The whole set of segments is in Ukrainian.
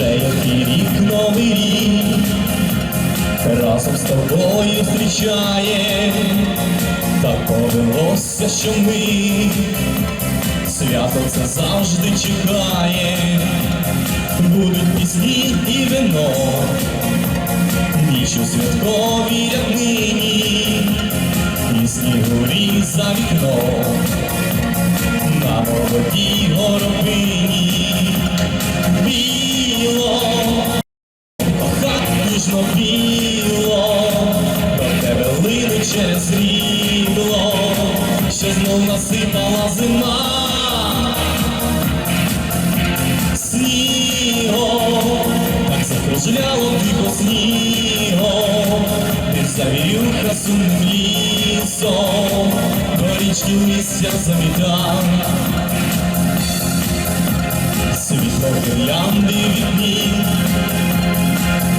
рік, новий рік, разом з тобою зустрічає, так повелося, що ми свято це завжди чекає, будуть пісні і вино, ніч у святковій ряднині, і снігурі за вікном, на молодій горобині, знов насипала зима. Снігом, так закружляло тихо снігом, ти завірюха сумним лісом, до річки листя замітав. Світло гірлянди вікні,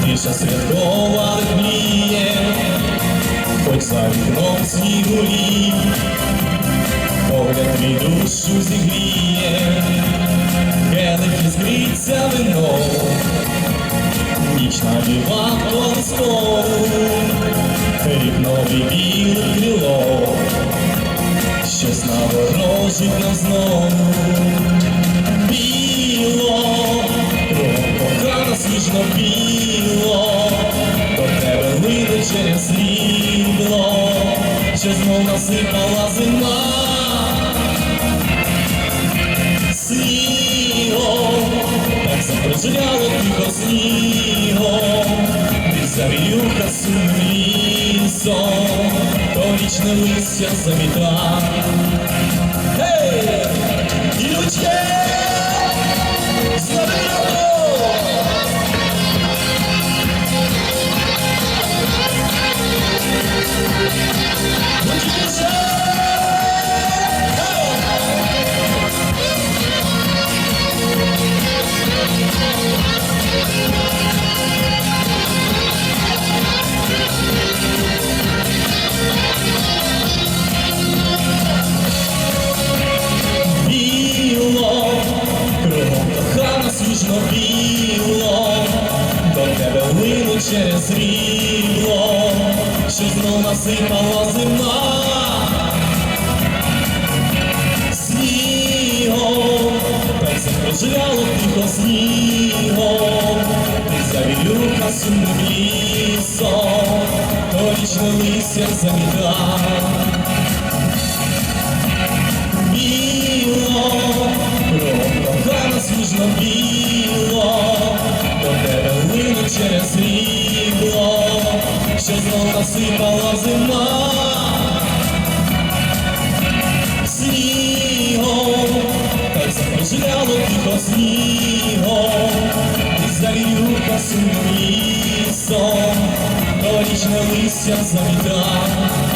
тиша святкова ритміє, хоч за вікном снігурі, погляд іскриться вино, ніч навіва колискову, рік новий біле крило, щось наворожить нам знову. Біло, кохана сніжно біло, до тебе лине через рібло, що знов насипала зима. Закружляло тихо снігом, ти завіюха сумним лісом, торічне листя завітав. Через рібло, що знов насипала зима. Снігом, закружляло тихо снігом, ти завірюха сумним лісом, торічне листя замітав. біло, кругом кохана сніжно біло, що знов насипала зима. Снігом, так запожляло тихо снігом, і завірюха сумним лісом, торічне листя завітав.